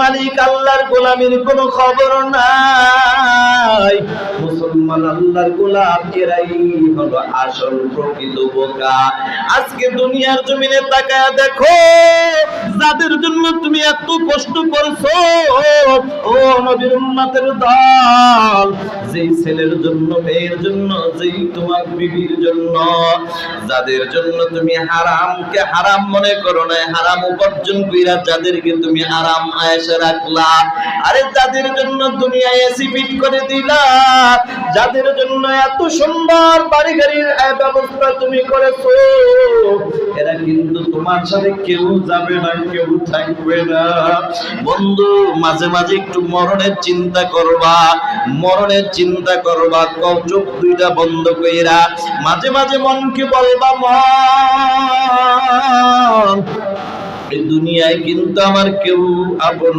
মালিক আল্লাহর গোলামির কোনো খবর নাই। মুসলমান আল্লাহর গোলাম এরাই হলো আসল প্রকৃত বোকা। আজকে দুনিয়ার জমিনে তাকায় দেখো, যাদের জন্য তুমি এত কষ্ট করছ, ও নবীর উম্মতের দল যেই ছেলের জন্য, মেয়ের জন্য, যেই তোমার বিবির জন্য, যাদের জন্য তুমি হারামকে হারাম মনে করো না হারাম উপার্জন কইরা যাদেরকে তুমি আরাম আয়েশে রাখলা, আরে যাদের জন্য দুনিয়ায় এসি ফিট করে দিলা, যাদের জন্য এত সুন্দর বাড়ি গাড়ির ব্যবস্থা তুমি করেছ কিন্তু তোমার সাথে কেউ যাবে না, কেউ থাকবে না। বন্ধু, মাঝে মাঝে একটু মরণের চিন্তা করবা, মরণের চিন্তা করবা চোখ দুইটা বন্ধ কইরা, মাঝে মাঝে মনকে বলবা, মন দুনিয়ায় কিন্তু আমার কেউ আপন